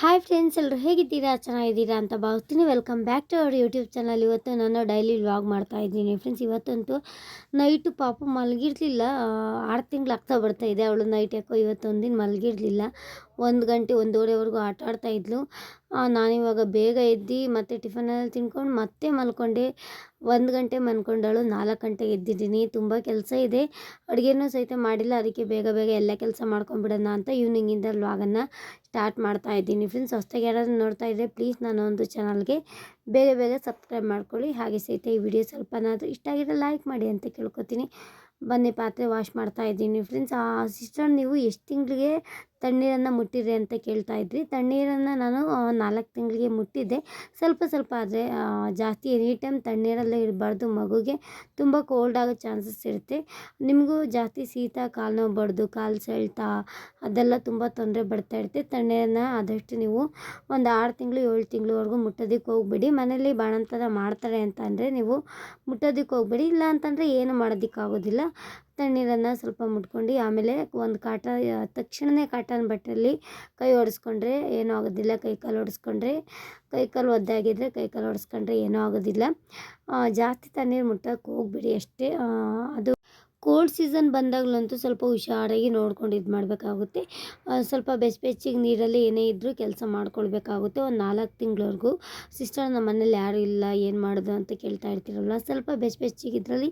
Hi friends ಎಲ್ಲರೂ ಹೇಗಿದ್ದೀರಾ? ಚೆನ್ನಾಗಿದ್ದೀರಾ ಅಂತ ಭಾವಿಸ್ತೀನಿ. Welcome back to our YouTube channel ಇವತ್ತು ನಾನು ಡೈಲಿ ವ್ಲಾಗ್ ಮಾಡ್ತಾ ಇದ್ದೀನಿ. ಫ್ರೆಂಡ್ಸ್ ಇವತ್ತಂತೂ ನೈಟು ಪಾಪ ಮಲಗಿರ್ಲಿಲ್ಲ. ಆರು ತಿಂಗಳು ಆಗ್ತಾ ಬರ್ತಾಯಿದೆ ಅವಳು ನೈಟ್ ಯಾಕೋ ಇವತ್ತೊಂದಿನ ಮಲಗಿರ್ಲಿಲ್ಲ. ಒಂದು ಗಂಟೆ ಒಂದೂವರೆವರೆಗೂ ಆಟ ಆಡ್ತಾ ಇದ್ಲು. ಆ, ನಾನಿವಾಗ ಬೇಗ ಎದ್ದು ಮತ್ತೆ ಟಿಫನೆಲ್ಲ ತಿನ್ಕೊಂಡು ಮತ್ತೆ ಮಲ್ಕೊಂಡೆ. ಒಂದು ಗಂಟೆ ಮಲ್ಕೊಂಡಳು ನಾಲ್ಕು ಗಂಟೆಗೆ ಎದ್ದಿದ್ದೀನಿ. ತುಂಬ ಕೆಲಸ ಇದೆ. ಅಡುಗೆನೂ ಸಹಿತ ಮಾಡಿಲ್ಲ. ಅದಕ್ಕೆ ಬೇಗ ಬೇಗ ಎಲ್ಲ ಕೆಲಸ ಮಾಡ್ಕೊಂಬಿಡೋಣ ಅಂತ ಈವ್ನಿಂಗಿಂದ ವ್ಲಾಗನ್ನು ಸ್ಟಾರ್ಟ್ ಮಾಡ್ತಾ ಇದ್ದೀನಿ. ಫ್ರೆಂಡ್ಸ್ ಹೊಸ್ದಾಗಿ ಯಾರಾದರೂ ನೋಡ್ತಾ ಇದ್ದರೆ ಪ್ಲೀಸ್ ನಾನು ಒಂದು ಚಾನಲ್ಗೆ ಬೇಗ ಬೇಗ ಸಬ್ಸ್ಕ್ರೈಬ್ ಮಾಡ್ಕೊಳ್ಳಿ. ಹಾಗೆ ಸಹಿತ ಈ ವಿಡಿಯೋ ಸ್ವಲ್ಪನಾದರೂ ಇಷ್ಟ ಆಗಿದ್ರೆ ಲೈಕ್ ಮಾಡಿ ಅಂತ ಕೇಳ್ಕೊತೀನಿ. ಬನ್ನಿ ಪಾತ್ರೆ ವಾಶ್ ಮಾಡ್ತಾ ಇದ್ದೀನಿ. ಫ್ರೆಂಡ್ಸ್ ಆ ಸಿಸ್ಟರ್ ನೀವು ಎಷ್ಟು ತಿಂಗಳಿಗೆ ತಣ್ಣೀರನ್ನು ಮುಟ್ಟಿರಿ ಅಂತ ಕೇಳ್ತಾ ಇದ್ರಿ. ತಣ್ಣೀರನ್ನು ನಾನು ನಾಲ್ಕು ತಿಂಗಳಿಗೆ ಮುಟ್ಟಿದ್ದೆ ಸ್ವಲ್ಪ ಸ್ವಲ್ಪ ಆದರೆ ಜಾಸ್ತಿ ಎನಿ ಟೈಮ್ ತಣ್ಣೀರಲ್ಲೇ ಇರಬಾರ್ದು ಮಗುಗೆ ತುಂಬ ಕೋಲ್ಡ್ ಆಗೋ ಚಾನ್ಸಸ್ ಇರುತ್ತೆ. ನಿಮಗೂ ಜಾಸ್ತಿ ಶೀತ, ಕಾಲು ನೋವು ಬಡ್ದು ಕಾಲು ಸೆಳ್ತ, ಅದೆಲ್ಲ ತುಂಬ ತೊಂದರೆ ಬರ್ತಾ ಇರುತ್ತೆ. ತಣ್ಣೀರನ್ನು ಆದಷ್ಟು ನೀವು ಒಂದು ಆರು ತಿಂಗಳು, ಏಳು ತಿಂಗಳವರೆಗೂ ಮುಟ್ಟೋದಕ್ಕೆ ಹೋಗ್ಬೇಡಿ. ಮನೇಲಿ ಬಾಣಂತರ ಮಾಡ್ತಾರೆ ಅಂತ ನೀವು ಮುಟ್ಟೋದಕ್ಕೆ ಹೋಗ್ಬೇಡಿ. ಇಲ್ಲ ಅಂತಂದರೆ ಏನು ಮಾಡೋದಕ್ಕಾಗೋದಿಲ್ಲ ತಣ್ಣೀರನ್ನು ಸ್ವಲ್ಪ ಮುಟ್ಕೊಂಡು, ಆಮೇಲೆ ಒಂದು ಕಾಟ ತಕ್ಷಣವೇ ಕಾಟನ್ ಬಟ್ಟೆಯಲ್ಲಿ ಕೈ ಒರೆಸ್ಕೊಂಡ್ರೆ ಏನೂ ಆಗೋದಿಲ್ಲ. ಕೈ ಕಾಲು ಒರೆಸ್ಕೊಂಡ್ರೆ ಕೈ ಕಾಲು ಒದ್ದಾಗಿದ್ದರೆ ಕೈ ಕಾಲು ಒರೆಸ್ಕೊಂಡ್ರೆ ಏನೂ ಆಗೋದಿಲ್ಲ. ಜಾಸ್ತಿ ತಣ್ಣೀರು ಮುಟ್ಟೋಕ್ಕೆ ಹೋಗ್ಬಿಡಿ ಅಷ್ಟೇ. ಅದು ಕೋಲ್ಡ್ ಸೀಸನ್ ಬಂದಾಗಲಂತೂ ಸ್ವಲ್ಪ ಹುಷಾರಾಗಿ ನೋಡ್ಕೊಂಡು ಇದು ಮಾಡಬೇಕಾಗುತ್ತೆ. ಸ್ವಲ್ಪ ಬೆಚ್ಚ ಬೆಚ್ಚಿಗೆ ನೀರಲ್ಲಿ ಏನೇ ಇದ್ದರೂ ಕೆಲಸ ಮಾಡ್ಕೊಳ್ಬೇಕಾಗುತ್ತೆ. ಒಂದು ನಾಲ್ಕು ತಿಂಗಳವರೆಗೂ ಸಿಸ್ಟರ್ ನಮ್ಮ ಮನೇಲಿ ಯಾರೂ ಇಲ್ಲ, ಏನು ಮಾಡೋದು ಅಂತ ಕೇಳ್ತಾ ಇರ್ತೀರಲ್ವ? ಸ್ವಲ್ಪ ಬೆಚ್ಚ ಬೆಚ್ಚಿಗೆ ಇದರಲ್ಲಿ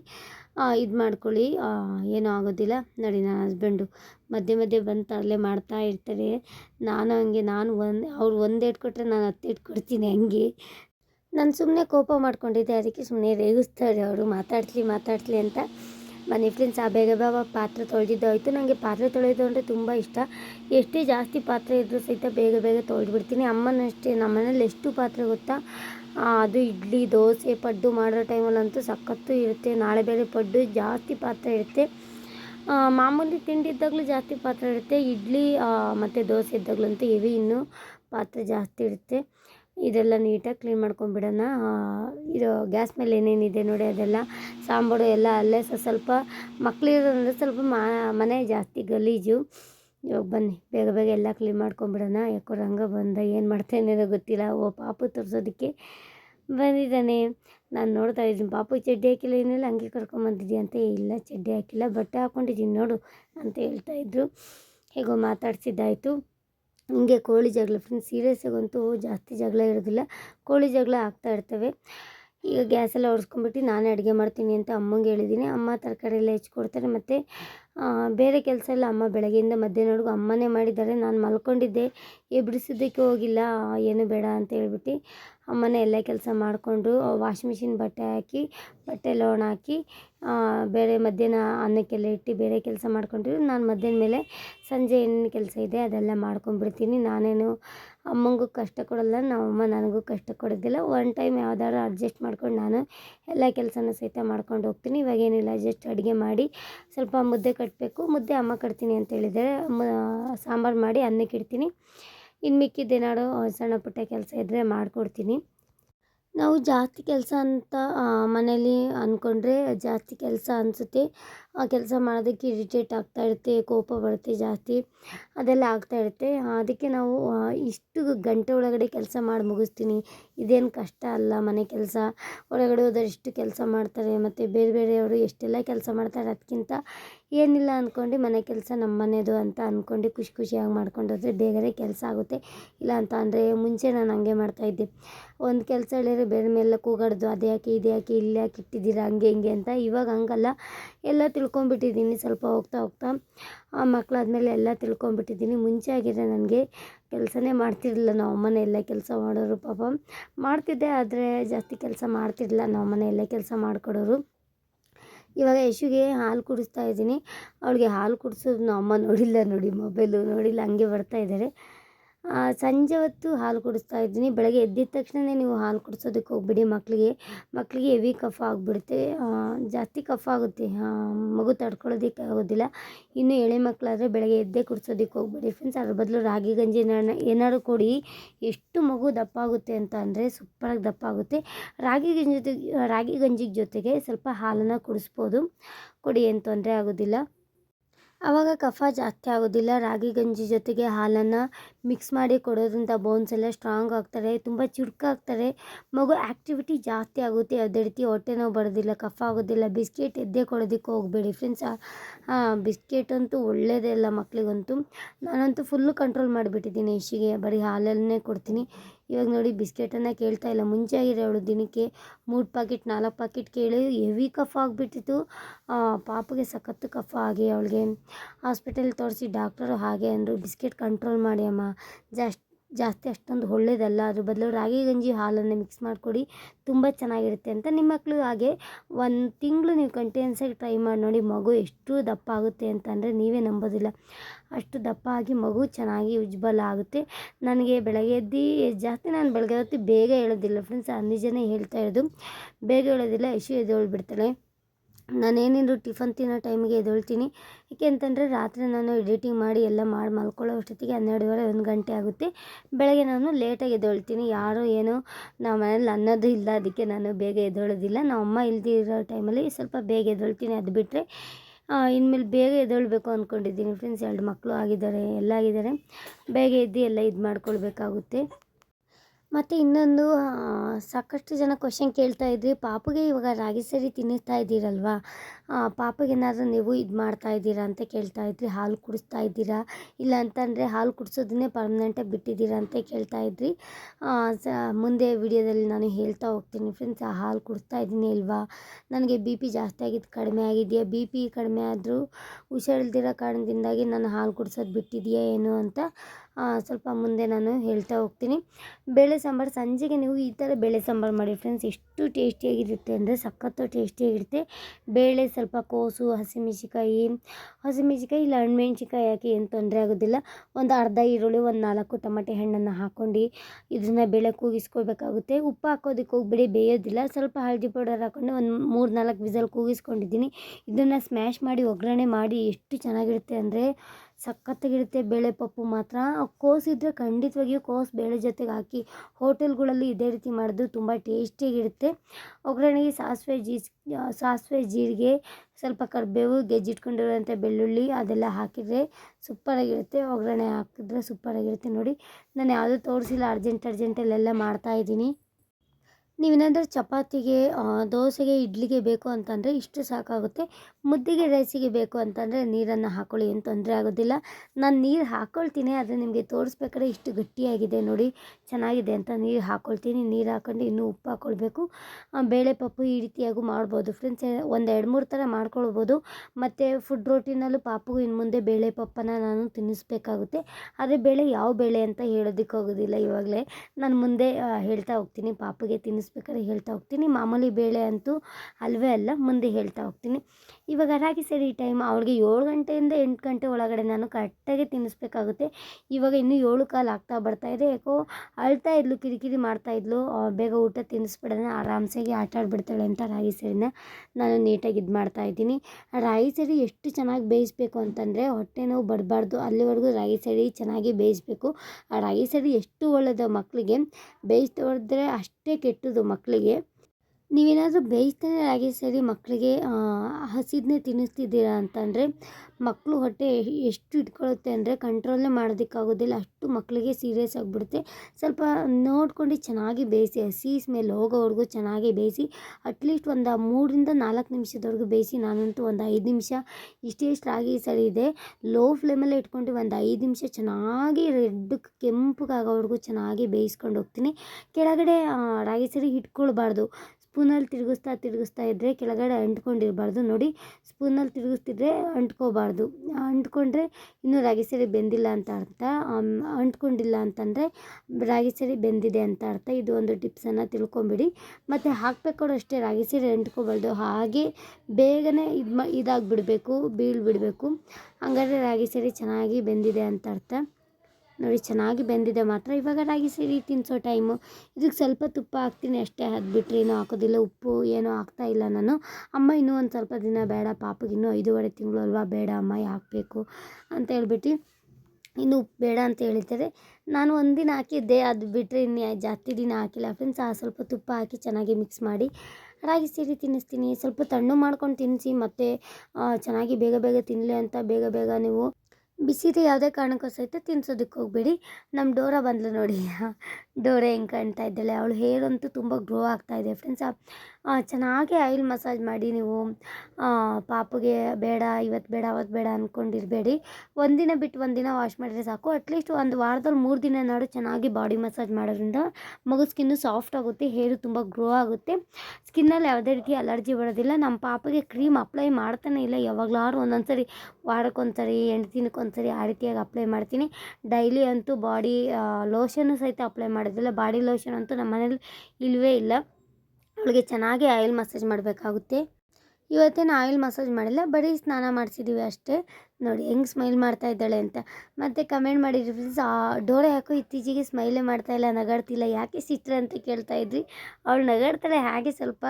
ಇದು ಮಾಡ್ಕೊಳ್ಳಿ. ಏನೂ ಆಗೋದಿಲ್ಲ. ನೋಡಿ ನನ್ನ ಹಸ್ಬೆಂಡು ಮಧ್ಯೆ ಮಧ್ಯೆ ಬಂದು ತರಲೆ ಮಾಡ್ತಾ ಇರ್ತಾರೆ. ನಾನು ಹಂಗೆ, ನಾನು ಒಂದು, ಅವ್ರು ಒಂದು ಏಟ್ ಕೊಟ್ಟರೆ ನಾನು ಹತ್ತು ಏಟ್ ಕೊಡ್ತೀನಿ ಹಂಗೆ. ನಾನು ಸುಮ್ಮನೆ ಕೋಪ ಮಾಡ್ಕೊಂಡಿದ್ದೆ, ಅದಕ್ಕೆ ಸುಮ್ಮನೆ ರೇಗಿಸ್ತಾರೆ ಅವರು ಮಾತಾಡ್ತಲಿ ಮಾತಾಡ್ತಲಿ ಅಂತ. ಬನ್ನಿ ಫ್ರೆಂಡ್ಸ್ ಆ ಬೇಗ ಬೇಗ ಪಾತ್ರೆ ತೊಳೆದಿದ್ದಾಯಿತು ನನಗೆ ಪಾತ್ರೆ ತೊಳೆಯೋದು ಅಂದರೆ ತುಂಬ ಇಷ್ಟ. ಎಷ್ಟೇ ಜಾಸ್ತಿ ಪಾತ್ರೆ ಇದ್ದರೂ ಸಹಿತ ಬೇಗ ಬೇಗ ತೊಳೆದ್ಬಿಡ್ತೀನಿ. ಅಮ್ಮನಷ್ಟೇ ನಮ್ಮ ಮನೇಲಿ ಎಷ್ಟು ಪಾತ್ರೆ ಗೊತ್ತಾ? ಅದು ಇಡ್ಲಿ, ದೋಸೆ, ಪಡ್ಡು ಮಾಡೋ ಟೈಮಲ್ಲಂತೂ ಸಖತ್ತು ಇರುತ್ತೆ. ನಾಳೆ ಬೇರೆ ಪಡ್ಡು, ಜಾಸ್ತಿ ಪಾತ್ರೆ ಇರುತ್ತೆ. ಮಾಮೂಲಿ ತಿಂಡಿ ಇದ್ದಾಗಲೂ ಜಾಸ್ತಿ ಪಾತ್ರೆ ಇರುತ್ತೆ. ಇಡ್ಲಿ ಮತ್ತು ದೋಸೆ ಇದ್ದಾಗಲಂತೂ ಹೆವಿ ಇನ್ನೂ ಪಾತ್ರೆ ಜಾಸ್ತಿ ಇರುತ್ತೆ. ಇದೆಲ್ಲ ನೀಟಾಗಿ ಕ್ಲೀನ್ ಮಾಡ್ಕೊಂಡ್ಬಿಡೋಣ ಇದು ಗ್ಯಾಸ್ ಮೇಲೆ ಏನೇನಿದೆ ನೋಡಿ ಅದೆಲ್ಲ, ಸಾಂಬಾರು ಎಲ್ಲ ಅಲ್ಲೇ ಸ್ವಲ್ಪ ಮಕ್ಕಳಿರೋದ್ರಿಂದ ಸ್ವಲ್ಪ ಮನೆ ಜಾಸ್ತಿ ಗಲೀಜು. ಇವಾಗ ಬನ್ನಿ, ಬೇಗ ಬೇಗ ಎಲ್ಲ ಕ್ಲೀನ್ ಮಾಡ್ಕೊಂಡ್ಬಿಡೋಣ ಯಾಕೋ ರಂಗ ಬಂದ, ಏನು ಮಾಡ್ತಾನೇನೋ ಗೊತ್ತಿಲ್ಲ. ಓ, ಪಾಪು ತೋರಿಸೋದಕ್ಕೆ ಬಂದಿದ್ದಾನೆ. ನಾನು ನೋಡ್ತಾ ಇದ್ದೀನಿ, ಪಾಪು ಚಡ್ಡಿ ಹಾಕಿಲ್ಲ, ಏನಿಲ್ಲ, ಹಂಗೆ ಕರ್ಕೊಂಬಂದಿದ್ದೆ ಅಂತ. ಇಲ್ಲ, ಚಡ್ಡಿ ಹಾಕಿಲ್ಲ, ಬಟ್ಟೆ ಹಾಕ್ಕೊಂಡಿದ್ದೀನಿ ನೋಡು ಅಂತ ಹೇಳ್ತಾ ಇದ್ರು. ಹೇಗೋ ಮಾತಾಡ್ಸಿದ್ದಾಯಿತು. ಹಿಂಗೆ ಕೋಳಿ ಜಗಳ ಫ್ರೆಂಡ್ಸ್ ಸೀರಿಯಸ್ಸಾಗಂತೂ ಜಾಸ್ತಿ ಜಗಳ ಇರೋದಿಲ್ಲ. ಕೋಳಿ ಜಗಳ ಆಗ್ತಾ ಇರ್ತವೆ. ಈಗ ಗ್ಯಾಸೆಲ್ಲ ಎಲ್ಲ ಒರೆಸ್ಕೊಂಬಿಟ್ಟು ನಾನೇ ಅಡುಗೆ ಮಾಡ್ತೀನಿ ಅಂತ ಅಮ್ಮಂಗೆ ಹೇಳಿದ್ದೀನಿ ಅಮ್ಮ ತರಕಾರಿ ಎಲ್ಲ ಹೆಚ್ಚಿಕೊಡ್ತಾರೆ ಮತ್ತು ಬೇರೆ ಕೆಲಸ ಎಲ್ಲ ಅಮ್ಮ ಬೆಳಗ್ಗೆಯಿಂದ ಮಧ್ಯಾಹ್ನವರೆಗೂ ಅಮ್ಮನೇ ಮಾಡಿದ್ದಾರೆ. ನಾನು ಮಲ್ಕೊಂಡಿದ್ದೆ. ಎಬ್ಬಿಸಿದ್ದಕ್ಕೆ ಹೋಗಿಲ್ಲ. ಏನು ಬೇಡ ಅಂತ ಹೇಳ್ಬಿಟ್ಟು ಅಮ್ಮನೇ ಎಲ್ಲ ಕೆಲಸ ಮಾಡಿಕೊಂಡು ವಾಷಿಂಗ್ ಮಿಷಿನ್ ಬಟ್ಟೆ ಹಾಕಿ, ಬಟ್ಟೆ ಒಣ ಹಾಕಿ ಬೇರೆ ಮಧ್ಯಾಹ್ನ ಅನ್ನಕ್ಕೆಲ್ಲ ಇಟ್ಟು ಬೇರೆ ಕೆಲಸ ಮಾಡ್ಕೊಂಡಿದ್ರು ನಾನು ಮಧ್ಯಾಹ್ನ ಮೇಲೆ ಸಂಜೆ ಏನೇನು ಕೆಲಸ ಇದೆ ಅದೆಲ್ಲ ಮಾಡ್ಕೊಂಡ್ಬಿಡ್ತೀನಿ. ನಾನೇನು ಅಮ್ಮಂಗೂ ಕಷ್ಟ ಕೊಡಲ್ಲ, ನಮ್ಮಮ್ಮ ನನಗೂ ಕಷ್ಟ ಕೊಡೋದಿಲ್ಲ. ಒನ್ ಟೈಮ್ ಯಾವ್ದಾದ್ರು ಅಡ್ಜಸ್ಟ್ ಮಾಡ್ಕೊಂಡು ನಾನು ಎಲ್ಲ ಕೆಲಸನೂ ಸಹಿತ ಮಾಡ್ಕೊಂಡು ಹೋಗ್ತೀನಿ. ಇವಾಗ ಏನಿಲ್ಲ ಜಸ್ಟ್ ಅಡುಗೆ ಮಾಡಿ ಸ್ವಲ್ಪ ಮುದ್ದೆ ಕಟ್ಟಬೇಕು ಮುದ್ದೆ ಅಮ್ಮ ಕಟ್ತೀನಿ ಅಂತ ಹೇಳಿದರೆ ಸಾಂಬಾರು ಮಾಡಿ ಅನ್ನಕ್ಕೆ ಇಡ್ತೀನಿ. ಇನ್ನು ಮಿಕ್ಕಿದ್ದೇನಾದ್ರು ಸಣ್ಣ ಪುಟ್ಟ ಕೆಲಸ ಇದ್ದರೆ ಮಾಡಿಕೊಡ್ತೀನಿ. ನಾವು ಜಾಸ್ತಿ ಕೆಲಸ ಅಂತ ಮನೇಲಿ ಅಂದ್ಕೊಂಡ್ರೆ ಜಾಸ್ತಿ ಕೆಲಸ ಅನಿಸುತ್ತೆ. ಕೆಲಸ ಮಾಡೋದಕ್ಕೆ ಇರಿಟೇಟ್ ಆಗ್ತಾ ಇರುತ್ತೆ ಕೋಪ ಬರುತ್ತೆ ಜಾಸ್ತಿ. ಅದೆಲ್ಲ ಆಗ್ತಾ ಇರುತ್ತೆ. ಅದಕ್ಕೆ ನಾವು ಆ, ಇಷ್ಟು ಗಂಟೆ ಒಳಗಡೆ ಕೆಲಸ ಮಾಡಿ ಮುಗಿಸ್ತೀನಿ. ಇದೇನು ಕಷ್ಟ ಅಲ್ಲ ಮನೆ ಕೆಲಸ. ಹೊರಗಡೆ ಹೋದರೆ ಇಷ್ಟು ಕೆಲಸ ಮಾಡ್ತಾರೆ ಮತ್ತು ಬೇರೆ ಬೇರೆಯವರು ಎಷ್ಟೆಲ್ಲ ಕೆಲಸ ಮಾಡ್ತಾರೆ ಅದಕ್ಕಿಂತ ಏನಿಲ್ಲ ಅಂದ್ಕೊಂಡು ಮನೆ ಕೆಲಸ ನಮ್ಮ ಮನೆಯದು ಅಂತ ಅಂದ್ಕೊಂಡು ಖುಷಿ ಖುಷಿಯಾಗಿ ಮಾಡ್ಕೊಂಡೋದ್ರೆ ಬೇಗನೆ ಕೆಲಸ ಆಗುತ್ತೆ. ಇಲ್ಲ ಅಂತ ಅಂದರೆ ಮುಂಚೆ ನಾನು ಹಂಗೆ ಮಾಡ್ತಾಯಿದ್ದೆ ಒಂದು ಕೆಲಸ ಹೇಳಿದ್ರೆ ಬೇರೆ ಮೇಲೆ ಕೂಗಾಡ್ದು ಅದು ಯಾಕೆ ಇದು ಯಾಕೆ ಇಲ್ಲಿ ಯಾಕೆ ಇಟ್ಟಿದ್ದೀರಾ ಹಂಗೆ ಹಿಂಗೆ ಅಂತ. ಇವಾಗ ಹಂಗಲ್ಲ. ಎಲ್ಲ ತಿಳ್ಕೊಂಬಿಟ್ಟಿದ್ದೀನಿ ಸ್ವಲ್ಪ ಹೋಗ್ತಾ ಹೋಗ್ತಾ. ಆ ಮಕ್ಕಳಾದ್ಮೇಲೆ ಎಲ್ಲ ತಿಳ್ಕೊಂಬಿಟ್ಟಿದ್ದೀನಿ ಮುಂಚೆ ಆಗಿದೆ ನನಗೆ ಕೆಲಸನೇ ಮಾಡ್ತಿರಲಿಲ್ಲ ನಾವು ಅಮ್ಮನೇ ಎಲ್ಲ ಕೆಲಸ ಮಾಡೋರು ಪಾಪ. ಮಾಡ್ತಿದ್ದೆ, ಆದರೆ ಜಾಸ್ತಿ ಕೆಲಸ ಮಾಡ್ತಿರಲಿಲ್ಲ ನಾವು ಅಮ್ಮನೇ ಎಲ್ಲ ಕೆಲಸ ಮಾಡಿಕೊಡೋರು. ಇವಾಗ ಯಶುಗೆ ಹಾಲು ಕುಡಿಸ್ತಾ ಇದ್ದೀನಿ. ಅವಳಿಗೆ ಹಾಲು ಕುಡಿಸೋದು ನಮ್ಮ ಅಮ್ಮ ನೋಡಿಲ್ಲ ನೋಡಿ, ಮೊಬೈಲು ನೋಡಿಲ್ಲ, ಹಂಗೆ ಬರ್ತಾ ಇದ್ದಾರೆ. ಸಂಜೆ ಹೊತ್ತು ಹಾಲು ಕುಡಿಸ್ತಾ ಇದ್ದೀನಿ. ಬೆಳಗ್ಗೆ ಎದ್ದಿದ ತಕ್ಷಣವೇ ನೀವು ಹಾಲು ಕುಡಿಸೋದಕ್ಕೆ ಹೋಗ್ಬಿಡಿ ಮಕ್ಕಳಿಗೆ ಮಕ್ಕಳಿಗೆ ಹೆವಿ ಕಫ ಆಗಿಬಿಡುತ್ತೆ. ಜಾಸ್ತಿ ಕಫ ಆಗುತ್ತೆ. ಮಗು ತಡ್ಕೊಳ್ಳೋದಕ್ಕೆ ಆಗೋದಿಲ್ಲ. ಇನ್ನು ಎಳೆ ಮಕ್ಕಳಾದರೆ ಬೆಳಗ್ಗೆ ಎದ್ದೇ ಕುಡಿಸೋದಕ್ಕೆ ಹೋಗ್ಬೇಡಿ. ಫ್ರೆಂಡ್ಸ್ ಅದ್ರ ಬದಲು ರಾಗಿ ಗಂಜಿ ಏನಾದ್ರು ಕೊಡಿ. ಎಷ್ಟು ಮಗು ದಪ್ಪ ಆಗುತ್ತೆ ಅಂತ ಅಂದರೆ ಸೂಪರಾಗಿ ದಪ್ಪ ಆಗುತ್ತೆ. ರಾಗಿ ಗಂಜಿ ರಾಗಿ ಗಂಜಿ ಜೊತೆಗೆ ಸ್ವಲ್ಪ ಹಾಲನ್ನು ಕುಡಿಸ್ಬೋದು. ಕೊಡಿ ಏನು ತೊಂದರೆ ಆಗೋದಿಲ್ಲ. ಆವಾಗ ಕಫ ಜಾಸ್ತಿ ಆಗೋದಿಲ್ಲ. ರಾಗಿ ಗಂಜಿ ಜೊತೆಗೆ ಹಾಲನ್ನು ಮಿಕ್ಸ್ ಮಾಡಿ ಕೊಡೋದ್ರಿಂದ ಬೋನ್ಸ್ ಎಲ್ಲ ಸ್ಟ್ರಾಂಗ್ ಆಗ್ತಾರೆ, ತುಂಬ ಚುರುಕಾಗ್ತಾರೆ. ಮಗು ಆ್ಯಕ್ಟಿವಿಟಿ ಜಾಸ್ತಿ ಆಗುತ್ತೆ. ಯಾವುದೇ ರೀತಿ ಹೊಟ್ಟೆ ನೋವು ಬರೋದಿಲ್ಲ, ಕಫ ಆಗೋದಿಲ್ಲ. ಬಿಸ್ಕೆಟ್ ಎದ್ದೇ ಕೊಡೋದಕ್ಕೆ ಹೋಗಬೇಡಿ ಫ್ರೆಂಡ್ಸ್ ಬಿಸ್ಕೆಟ್ ಅಂತೂ ಒಳ್ಳೆಯದೇ ಅಲ್ಲ ಮಕ್ಕಳಿಗಂತೂ ನಾನಂತೂ ಫುಲ್ಲು ಕಂಟ್ರೋಲ್ ಮಾಡಿಬಿಟ್ಟಿದ್ದೀನಿ. ಇಶಿಗೆ ಬರೀ ಹಾಲನ್ನೇ ಕೊಡ್ತೀನಿ. ಇವಾಗ ನೋಡಿ ಬಿಸ್ಕೆಟನ್ನು ಕೇಳ್ತಾ ಇಲ್ಲ. ಮುಂಚೆ ಆಗಿದೆ ಅವಳು ದಿನಕ್ಕೆ ಮೂರು ಪಾಕೆಟ್ ನಾಲ್ಕು ಪಾಕೆಟ್ ಕೇಳಿ ಹೆವಿ ಕಫ ಆಗಿಬಿಟ್ಟಿತ್ತು. ಪಾಪಗೆ ಸಖತ್ತು ಕಫ ಆಗಿ ಅವಳಿಗೆ ಹಾಸ್ಪಿಟಲ್ ತೋರಿಸಿ ಡಾಕ್ಟರು ಹಾಗೆ ಅಂದರು. ಬಿಸ್ಕೆಟ್ ಕಂಟ್ರೋಲ್ ಮಾಡಿ ಅಮ್ಮ. ಜಾಸ್ತಿ ಜಾಸ್ತಿ ಅಷ್ಟೊಂದು ಒಳ್ಳೇದಲ್ಲ. ಅದ್ರ ಬದಲು ರಾಗಿ, ಗಂಜಿ ಹಾಲನ್ನು ಮಿಕ್ಸ್ ಮಾಡಿಕೊಡಿ. ತುಂಬ ಚೆನ್ನಾಗಿರುತ್ತೆ ಅಂತ ನಿಮ್ಮ ಮಕ್ಕಳು ಹಾಗೆ ಒಂದು ತಿಂಗಳು ನೀವು ಕಂಟಿನ್ಯೂಸಾಗಿ ಟ್ರೈ ಮಾಡಿ ನೋಡಿ ಮಗು ಎಷ್ಟು ದಪ್ಪ ಆಗುತ್ತೆ ಅಂತಂದರೆ ನೀವೇ ನಂಬೋದಿಲ್ಲ. ಅಷ್ಟು ದಪ್ಪ ಆಗಿ ಮಗು ಚೆನ್ನಾಗಿ ಉಜ್ಬಲ ಆಗುತ್ತೆ. ನನಗೆ ಬೆಳಗ್ಗೆ ಎದ್ದು, ಜಾಸ್ತಿ ನಾನು ಬೆಳಗ್ಗೆ ಹೊತ್ತು ಬೇಗ ಹೇಳೋದಿಲ್ಲ ಫ್ರೆಂಡ್ಸ್ ನಿಜನೇ ಹೇಳ್ತಾ ಇರೋದು. ಬೇಗ ಹೇಳೋದಿಲ್ಲ ಯಶು ಎದ್ದು ಬಿಡ್ತಾಳೆ. ನಾನೇನಿದ್ರು ಟಿಫನ್ ತಿನ್ನೋ ಟೈಮಿಗೆ ಎದ್ದೇಳ್ತೀನಿ. ಯಾಕೆ ಅಂತಂದರೆ ರಾತ್ರಿ ನಾನು ಎಡಿಟಿಂಗ್ ಮಾಡಿ ಎಲ್ಲ ಮಾಡಿ ಮಲ್ಕೊಳ್ಳೋ ಅಷ್ಟೊತ್ತಿಗೆ ಹನ್ನೆರಡುವರೆ ಒಂದು ಗಂಟೆ ಆಗುತ್ತೆ. ಬೆಳಗ್ಗೆ ನಾನು ಲೇಟಾಗಿ ಎದ್ದೇಳ್ತೀನಿ. ಯಾರು ಏನು ನಮ್ಮ ಮನೇಲಿ ಅನ್ನೋದು ಇಲ್ಲ. ಅದಕ್ಕೆ ನಾನು ಬೇಗ ಎದ್ದೇಳೋದಿಲ್ಲ. ನಮ್ಮ ಅಮ್ಮ ಇಲ್ದಿರೋ ಟೈಮಲ್ಲಿ ಸ್ವಲ್ಪ ಬೇಗ ಎದ್ದೇಳ್ತೀನಿ. ಅದು ಬಿಟ್ಟರೆ ಇನ್ಮೇಲೆ ಬೇಗ ಎದ್ದೇಳಬೇಕು ಅಂದ್ಕೊಂಡಿದ್ದೀನಿ ಫ್ರೆಂಡ್ಸ್, ಎರಡು ಮಕ್ಕಳು ಆಗಿದ್ದಾರೆ, ಎಲ್ಲ ಆಗಿದ್ದಾರೆ. ಬೇಗ ಎದ್ದು ಎಲ್ಲ ಇದು ಮಾಡ್ಕೊಳ್ಬೇಕಾಗುತ್ತೆ ಮತ್ತು ಇನ್ನೊಂದು ಸಾಕಷ್ಟು ಜನ ಕ್ವಶನ್ ಕೇಳ್ತಾ ಇದ್ರಿ. ಪಾಪುಗೆ ಇವಾಗ ರಾಗಿ ಸರಿ ತಿನ್ನಿಸ್ತಾ ಇದ್ದೀರಲ್ವಾ? ಪಾಪಗೇನಾದರೂ ನೀವು ಇದು ಮಾಡ್ತಾ ಇದ್ದೀರಾ ಅಂತ ಕೇಳ್ತಾ ಇದ್ರಿ. ಹಾಲು ಕುಡಿಸ್ತಾ ಇದ್ದೀರಾ? ಇಲ್ಲ ಅಂತಂದರೆ ಹಾಲು ಕುಡಿಸೋದನ್ನೇ ಪರ್ಮನೆಂಟಾಗಿ ಬಿಟ್ಟಿದ್ದೀರಾ ಅಂತ ಕೇಳ್ತಾ ಇದ್ರಿ. ಸ, ಮುಂದೆ ವಿಡಿಯೋದಲ್ಲಿ ನಾನು ಹೇಳ್ತಾ ಹೋಗ್ತೀನಿ. ಫ್ರೆಂಡ್ಸ್ ಆ, ಹಾಲು ಕುಡಿಸ್ತಾ ಇದ್ದೀನಿ ಇಲ್ವಾ ನನಗೆ ಬಿ ಪಿ ಜಾಸ್ತಿ ಆಗಿದ್ದು ಕಡಿಮೆ ಆಗಿದೆಯಾ? ಬಿ ಪಿ ಕಡಿಮೆ ಆದರೂ ಹುಷಾರಿಲ್ದಿರೋ ಕಾರಣದಿಂದಾಗಿ ನಾನು ಹಾಲು ಕುಡಿಸೋದು ಬಿಟ್ಟಿದೆಯಾ, ಏನು ಅಂತ ಸ್ವಲ್ಪ ಮುಂದೆ ನಾನು ಹೇಳ್ತಾ ಹೋಗ್ತೀನಿ. ಬೇಳೆ ಸಾಂಬಾರು, ಸಂಜೆಗೆ ನೀವು ಈ ಥರ ಬೇಳೆ ಸಾಂಬಾರು ಮಾಡಿ ಫ್ರೆಂಡ್ಸ್ ಎಷ್ಟು ಟೇಸ್ಟಿಯಾಗಿರುತ್ತೆ ಅಂದರೆ ಸಖತ್ತು ಟೇಸ್ಟಿಯಾಗಿರುತ್ತೆ. ಬೇಳೆ ಸ್ವಲ್ಪ ಕೋಸು ಹಸಿಮೆಣ್ಸಿಕಾಯಿ ಹಸಿಮೆಣ್ಸಿಕಾಯಿ ಇಲ್ಲ ಹಣ್ಮೆಣ್ಸಿಕಾಯಿ ಹಾಕಿ ಏನು ತೊಂದರೆ ಆಗೋದಿಲ್ಲ. ಒಂದು ಅರ್ಧ ಈರುಳ್ಳಿ, ಒಂದು ನಾಲ್ಕು ಟೊಮಾಟೆ ಹಣ್ಣನ್ನು ಹಾಕ್ಕೊಂಡು ಇದನ್ನು ಬೇಳೆ ಕೂಗಿಸ್ಕೊಳ್ಬೇಕಾಗುತ್ತೆ. ಉಪ್ಪು ಹಾಕೋದಕ್ಕೆ ಹೋಗಿಬಿಡಿ, ಬೇಯೋದಿಲ್ಲ. ಸ್ವಲ್ಪ ಹಳದಿ ಪೌಡರ್ ಹಾಕ್ಕೊಂಡು ಒಂದು ಮೂರು ನಾಲ್ಕು ವಿಸಲ್ ಕೂಗಿಸ್ಕೊಂಡಿದ್ದೀನಿ. ಇದನ್ನು ಸ್ಮ್ಯಾಶ್ ಮಾಡಿ, ಒಗ್ಗರಣೆ ಮಾಡಿ ಎಷ್ಟು ಚೆನ್ನಾಗಿರುತ್ತೆ ಅಂದರೆ ಸಖತ್ತಾಗಿರುತ್ತೆ ಬೇಳೆ ಪಪ್ಪು ಮಾತ್ರ. ಕೋಸಿದ್ರೆ ಖಂಡಿತವಾಗಿಯೂ ಕೋಸು ಬೇಳೆ ಜೊತೆಗೆ ಹಾಕಿ ಹೋಟೆಲ್ಗಳಲ್ಲಿ ಇದೇ ರೀತಿ ಮಾಡೋದು ತುಂಬ ಟೇಸ್ಟಿಯಾಗಿರುತ್ತೆ. ಒಗ್ಗರಣೆಗೆ ಸಾಸಿವೆ ಜೀ ಸಾಸಿವೆ ಜೀರಿಗೆ, ಸ್ವಲ್ಪ ಕರಿಬೇವು ಗೆಜ್ಜಿಟ್ಕೊಂಡಿರುವಂಥ ಬೆಳ್ಳುಳ್ಳಿ ಅದೆಲ್ಲ ಹಾಕಿದರೆ ಸೂಪರಾಗಿರುತ್ತೆ. ಒಗ್ಗರಣೆ ಹಾಕಿದ್ರೆ ಸೂಪರಾಗಿರುತ್ತೆ ನೋಡಿ. ನಾನು ಯಾವುದೂ ತೋರಿಸಿಲ್ಲ, ಅರ್ಜೆಂಟ್, ಅರ್ಜೆಂಟಲ್ಲೆಲ್ಲ ಮಾಡ್ತಾಯಿದ್ದೀನಿ ನೀವೇನಾದರೂ ಚಪಾತಿಗೆ ದೋಸೆಗೆ, ಇಡ್ಲಿಗೆ ಬೇಕು ಅಂತಂದರೆ ಇಷ್ಟು ಸಾಕಾಗುತ್ತೆ. ಮುದ್ದೆಗೆ, ರೈಸಿಗೆ ಬೇಕು ಅಂತಂದರೆ ನೀರನ್ನು ಹಾಕೊಳ್ಳಿ, ಏನು ತೊಂದರೆ ಆಗೋದಿಲ್ಲ. ನಾನು ನೀರು ಹಾಕ್ಕೊಳ್ತೀನಿ ಆದರೆ ನಿಮಗೆ ತೋರಿಸ್ಬೇಕಾದ್ರೆ ಇಷ್ಟು ಗಟ್ಟಿಯಾಗಿದೆ ನೋಡಿ, ಚೆನ್ನಾಗಿದೆ ಅಂತ ನೀರು ಹಾಕ್ಕೊಳ್ತೀನಿ ನೀರು ಹಾಕ್ಕೊಂಡು ಇನ್ನೂ ಉಪ್ಪು ಹಾಕ್ಕೊಳ್ಬೇಕು ಬೇಳೆ ಪಪ್ಪು ಈ ರೀತಿಯಾಗೂ ಮಾಡ್ಬೋದು. ಫ್ರೆಂಡ್ಸ್ ಒಂದು ಎರಡು ಮೂರು ಥರ ಮಾಡ್ಕೊಳ್ಬೋದು. ಮತ್ತು ಫುಡ್ ರೋಟಿನಲ್ಲೂ ಪಾಪುಗೂ ಇನ್ನು ಮುಂದೆ ಬೇಳೆ ಪಪ್ಪನ ನಾನು ತಿನ್ನಿಸ್ಬೇಕಾಗುತ್ತೆ. ಆದರೆ ಬೇಳೆ ಯಾವ ಬೇಳೆ ಅಂತ ಹೇಳೋದಕ್ಕೆ ಹೋಗೋದಿಲ್ಲ ಇವಾಗಲೇ. ನಾನು ಮುಂದೆ ಹೇಳ್ತಾ ಹೋಗ್ತೀನಿ ಪಾಪುಗೆ ತಿನ್ನಿಸ್ಬೇಕಾದ್ರೆ ಹೇಳ್ತಾ ಹೋಗ್ತೀನಿ. ಮಾಮೂಲಿ ಬೇಳೆ ಅಂತೂ ಅಲ್ವೇ ಅಲ್ಲ ಮುಂದೆ ಹೇಳ್ತಾ ಹೋಗ್ತೀನಿ. ಇವಾಗ ರಾಗಿ ಸರಿ ಟೈಮ್ ಅವಳಿಗೆ ಏಳು ಗಂಟೆಯಿಂದ ಎಂಟು ಗಂಟೆ ಒಳಗಡೆ ನಾನು ಕರೆಕ್ಟಾಗಿ ತಿನ್ನಿಸ್ಬೇಕಾಗುತ್ತೆ. ಇವಾಗ ಇನ್ನೂ ಏಳು ಕಾಲು ಆಗ್ತಾ ಇದೆ. ಯಾಕೋ ಅಳ್ತಾ ಇದ್ಲು, ಕಿರಿಕಿರಿ ಮಾಡ್ತಾ ಇದ್ಲು. ಬೇಗ ಊಟ ತಿನ್ನಿಸ್ಬಿಡೋಣ, ಆರಾಮ್ಸಾಗಿ ಆಟ ಆಡ್ಬಿಡ್ತಾಳೆ ಅಂತ ರಾಗಿ ಸರಿನ ನಾನು ನೀಟಾಗಿ ಇದು ಮಾಡ್ತಾ ಇದ್ದೀನಿ. ರಾಗಿ ಸರಿ ಎಷ್ಟು ಚೆನ್ನಾಗಿ ಬೇಯಿಸ್ಬೇಕು ಅಂತಂದರೆ ಹೊಟ್ಟೆ ನೋವು ಬರಬಾರ್ದು. ಅಲ್ಲಿವರೆಗೂ ರಾಗಿ ಸರಿ ಚೆನ್ನಾಗಿ ಬೇಯಿಸ್ಬೇಕು. ಆ ರಾಗಿ ಸರಿ ಎಷ್ಟು ಒಳ್ಳೆಯದು ಮಕ್ಕಳಿಗೆ ಬೇಯಿಸ್ತಾ ಅಷ್ಟೇ ಕೆಟ್ಟದು ಮಕ್ಕಳಿಗೆ ನೀವೇನಾದರೂ ಬೇಯಿಸ್ತಾನೆ ರಾಗಿ ಸರಿ ಮಕ್ಕಳಿಗೆ ಹಸಿದನ್ನೇ ತಿನ್ನಿಸ್ತಿದ್ದೀರಾ ಅಂತಂದರೆ ಮಕ್ಕಳು ಹೊಟ್ಟೆ ಎಷ್ಟು ಇಟ್ಕೊಳ್ಳುತ್ತೆ ಅಂದರೆ ಕಂಟ್ರೋಲೇ ಮಾಡೋದಕ್ಕಾಗೋದಿಲ್ಲ. ಅಷ್ಟು ಮಕ್ಕಳಿಗೆ ಸೀರಿಯಸ್ ಆಗಿಬಿಡುತ್ತೆ. ಸ್ವಲ್ಪ ನೋಡ್ಕೊಂಡು ಚೆನ್ನಾಗಿ ಬೇಯಿಸಿ, ಹಸಿ ಮೇಲೆ ಹೋಗೋವರೆಗೂ ಚೆನ್ನಾಗಿ ಬೇಯಿಸಿ ಅಟ್ಲೀಸ್ಟ್ ಒಂದು ಮೂರರಿಂದ ನಾಲ್ಕು ನಿಮಿಷದವರೆಗೂ ಬೇಯಿಸಿ, ನಾನಂತೂ ಒಂದು ಐದು ನಿಮಿಷ ಇಷ್ಟೇ ರಾಗಿ ಸರಿ ಇದೆ. ಲೋ ಫ್ಲೇಮಲ್ಲಿ ಇಟ್ಕೊಂಡು ಒಂದು ಐದು ನಿಮಿಷ ಚೆನ್ನಾಗಿ ರೆಡ್ ಕೆಂಪಗಾಗೋವರೆಗೂ ಚೆನ್ನಾಗಿ ಬೇಯಿಸ್ಕೊಂಡು ಹೋಗ್ತೀನಿ. ಕೆಳಗಡೆ ರಾಗಿ ಸರಿ ಇಟ್ಕೊಳ್ಬಾರ್ದು ಸ್ಪೂನಲ್ಲಿ ತಿರುಗಿಸ್ತಾ ತಿರುಗಿಸ್ತಾ ಇದ್ದರೆ ಕೆಳಗಡೆ ಅಂಟ್ಕೊಂಡಿರಬಾರ್ದು. ನೋಡಿ, ಸ್ಪೂನಲ್ಲಿ ತಿರುಗಿಸ್ತಿದ್ರೆ ಅಂಟ್ಕೋಬಾರ್ದು. ಅಂಟ್ಕೊಂಡ್ರೆ ಇನ್ನೂ ರಾಗಿ ಸರಿ ಬೆಂದಿಲ್ಲ ಅಂತ ಅರ್ಥ. ಅಂಟ್ಕೊಂಡಿಲ್ಲ ಅಂತಂದರೆ ರಾಗಿ ಸರಿ ಬೆಂದಿದೆ ಅಂತ ಅರ್ಥ. ಇದು ಒಂದು ಟಿಪ್ಸನ್ನು ತಿಳ್ಕೊಂಬಿಡಿ. ಮತ್ತು ಹಾಕಬೇಕಾದ್ರೂ ಅಷ್ಟೇ ರಾಗಿ ಸರಿ ಅಂಟ್ಕೋಬಾರ್ದು. ಹಾಗೆ ಬೇಗನೆ ಇದು ಮ ಇದಾಗಿಬಿಡ್ಬೇಕು, ಬೀಳ್ಬಿಡಬೇಕು. ಹಂಗಾದ್ರೆ ರಾಗಿ ಸರಿ ಚೆನ್ನಾಗಿ ಬೆಂದಿದೆ ಅಂತ ಅರ್ಥ. ನೋಡಿ, ಚೆನ್ನಾಗಿ ಬೆಂದಿದೆ ಮಾತ್ರ. ಇವಾಗ ರಾಗಿ ಸಿರಿ ತಿನ್ನಿಸೋ ಟೈಮು. ಇದಕ್ಕೆ ಸ್ವಲ್ಪ ತುಪ್ಪ ಹಾಕ್ತೀನಿ, ಅಷ್ಟೇ ಅದು ಬಿಟ್ಟರೆ ಏನೂ ಹಾಕೋದಿಲ್ಲ. ಉಪ್ಪು ಏನೂ ಹಾಕ್ತಾ ಇಲ್ಲ ನಾನು. ಅಮ್ಮ ಇನ್ನೂ ಒಂದು ಸ್ವಲ್ಪ ದಿನ ಬೇಡ, ಪಾಪಿಗೆ ಇನ್ನೂ ಐದೂವರೆ ತಿಂಗಳು ಅಲ್ವಾ ಬೇಡ ಅಮ್ಮ, ಹಾಕಬೇಕು ಅಂತ ಹೇಳ್ಬಿಟ್ಟು ಇನ್ನು ಉಪ್ಪು ಬೇಡ ಅಂತ ಹೇಳ್ತಾರೆ ನಾನು ಒಂದಿನ ಹಾಕಿದ್ದೆ, ಅದು ಬಿಟ್ಟರೆ ಇನ್ನು ಜಾಸ್ತಿ ದಿನ ಹಾಕಿಲ್ಲ ಫ್ರೆಂಡ್ಸ್. ಆ ಸ್ವಲ್ಪ ತುಪ್ಪ ಹಾಕಿ ಚೆನ್ನಾಗಿ ಮಿಕ್ಸ್ ಮಾಡಿ ರಾಗಿ ಸೀರಿ ತಿನ್ನಿಸ್ತೀನಿ. ಸ್ವಲ್ಪ ತಣ್ಣು ಮಾಡ್ಕೊಂಡು ತಿನ್ನಿಸಿ, ಮತ್ತು ಚೆನ್ನಾಗಿ ಬೇಗ ಬೇಗ ತಿನ್ನಲಿ ಅಂತ ಬೇಗ ಬೇಗ ನೀವು ಬಿಸಿದು ಯಾವುದೇ ಕಾರಣಕ್ಕೂ ಸಹಿತ ತಿನ್ಸೋದಕ್ಕೆ ಹೋಗಬೇಡಿ. ನಮ್ಮ ಡೋರ ಬಂದಳು ನೋಡಿ. ಡೋರ ಹೆಂಗೆ ಕಾಣ್ತಾ ಇದ್ದಾಳೆ. ಅವಳು ಹೇರ್ ಅಂತೂ ತುಂಬ ಗ್ರೋ ಇದೆ ಫ್ರೆಂಡ್ಸ್. ಚೆನ್ನಾಗಿ ಆಯಿಲ್ ಮಸಾಜ್ ಮಾಡಿ ನೀವು ಪಾಪುಗೆ ಬೇಡ, ಇವತ್ತು ಬೇಡ, ಅವತ್ತು ಬೇಡ ಅಂದ್ಕೊಂಡಿರಬೇಡಿ ಒಂದಿನ ಬಿಟ್ಟು ಒಂದಿನ ವಾಶ್ ಮಾಡಿದ್ರೆ ಸಾಕು. ಅಟ್ಲೀಸ್ಟ್ ಒಂದು ವಾರದಲ್ಲಿ ಮೂರು ದಿನ ನಾಡು ಚೆನ್ನಾಗಿ ಬಾಡಿ ಮಸಾಜ್ ಮಾಡೋದ್ರಿಂದ ಮಗು ಸ್ಕಿನ್ನು ಸಾಫ್ಟ್ ಆಗುತ್ತೆ, ಹೇರು ತುಂಬ ಗ್ರೋ ಆಗುತ್ತೆ. ಸ್ಕಿನ್ನಲ್ಲಿ ಯಾವುದೇ ರೀತಿ ಅಲರ್ಜಿ ಬರೋದಿಲ್ಲ. ನಮ್ಮ ಪಾಪಗೆ ಕ್ರೀಮ್ ಅಪ್ಲೈ ಮಾಡ್ತಾನೆ ಇಲ್ಲ. ಯಾವಾಗಲಾರು ಒಂದೊಂದು ಸರಿ ವಾರಕ್ಕೊಂದ್ಸರಿ, ಎಂಟು ದಿನಕ್ಕೊಂದ್ಸರಿ ಆ ರೀತಿಯಾಗಿ ಅಪ್ಲೈ ಮಾಡ್ತೀನಿ. ಡೈಲಿ ಅಂತೂ ಬಾಡಿ ಲೋಷನ್ನು ಸಹಿತ ಅಪ್ಲೈ ಮಾಡೋದಿಲ್ಲ. ಬಾಡಿ ಲೋಷನ್ ಅಂತೂ ನಮ್ಮ ಮನೇಲಿ ಇಲ್ಲವೇ ಇಲ್ಲ. ಅವಳಿಗೆ ಚೆನ್ನಾಗಿ ಆಯಿಲ್ ಮಸಾಜ್ ಮಾಡಬೇಕಾಗುತ್ತೆ. ಇವತ್ತೇನು ಆಯಿಲ್ ಮಸಾಜ್ ಮಾಡಿಲ್ಲ, ಬರೀ ಸ್ನಾನ ಮಾಡಿಸಿದ್ದೀವಿ ಅಷ್ಟೇ. ನೋಡಿ, ಹೆಂಗೆ ಸ್ಮೈಲ್ ಮಾಡ್ತಾ ಇದ್ದಾಳೆ ಅಂತ. ಮತ್ತು ಕಮೆಂಟ್ ಮಾಡಿದ್ರಿ ಫ್ರೆಂಡ್ಸ್ ಡೋರೆ ಯಾಕೋ ಇತ್ತೀಚೆಗೆ ಸ್ಮೈಲೇ ಮಾಡ್ತಾ ಇಲ್ಲ, ನಗಾಡ್ತಿಲ್ಲ, ಯಾಕೆ ಸಿಟ್ರೆ? ಅಂತ ಕೇಳ್ತಾ ಇದ್ರಿ ಅವಳು ನಗಾಡ್ತಾಳೆ, ಹಾಗೆ ಸ್ವಲ್ಪ